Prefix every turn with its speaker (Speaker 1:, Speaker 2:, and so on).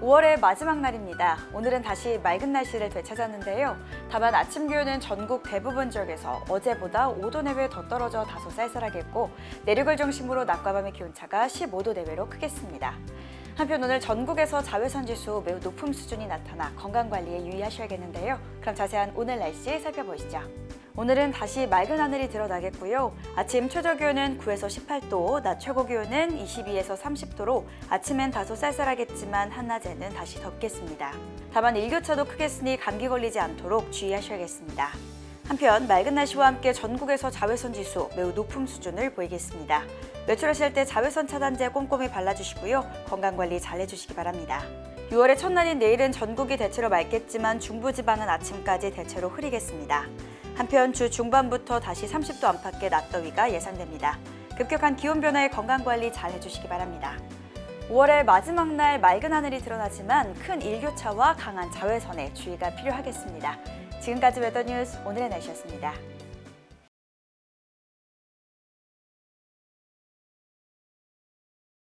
Speaker 1: 5월의 마지막 날입니다. 오늘은 다시 맑은 날씨를 되찾았는데요. 다만 아침 기온은 전국 대부분 지역에서 어제보다 5도 내외 더 떨어져 다소 쌀쌀하겠고 내륙을 중심으로 낮과 밤의 기온차가 15도 내외로 크겠습니다. 한편 오늘 전국에서 자외선 지수 매우 높은 수준이 나타나 건강 관리에 유의하셔야겠는데요. 그럼 자세한 오늘 날씨 살펴보시죠. 오늘은 다시 맑은 하늘이 드러나겠고요. 아침 최저 기온은 9에서 18도, 낮 최고 기온은 22에서 30도로 아침엔 다소 쌀쌀하겠지만 한낮에는 다시 덥겠습니다. 다만 일교차도 크겠으니 감기 걸리지 않도록 주의하셔야겠습니다. 한편 맑은 날씨와 함께 전국에서 자외선 지수 매우 높은 수준을 보이겠습니다. 외출하실 때 자외선 차단제 꼼꼼히 발라주시고요. 건강 관리 잘 해주시기 바랍니다. 6월의 첫날인 내일은 전국이 대체로 맑겠지만 중부지방은 아침까지 대체로 흐리겠습니다. 한편 주 중반부터 다시 30도 안팎의 낮더위가 예상됩니다. 급격한 기온 변화에 건강 관리 잘 해주시기 바랍니다. 5월의 마지막 날 맑은 하늘이 드러나지만 큰 일교차와 강한 자외선에 주의가 필요하겠습니다. 지금까지 웨더뉴스 오늘의 날씨였습니다.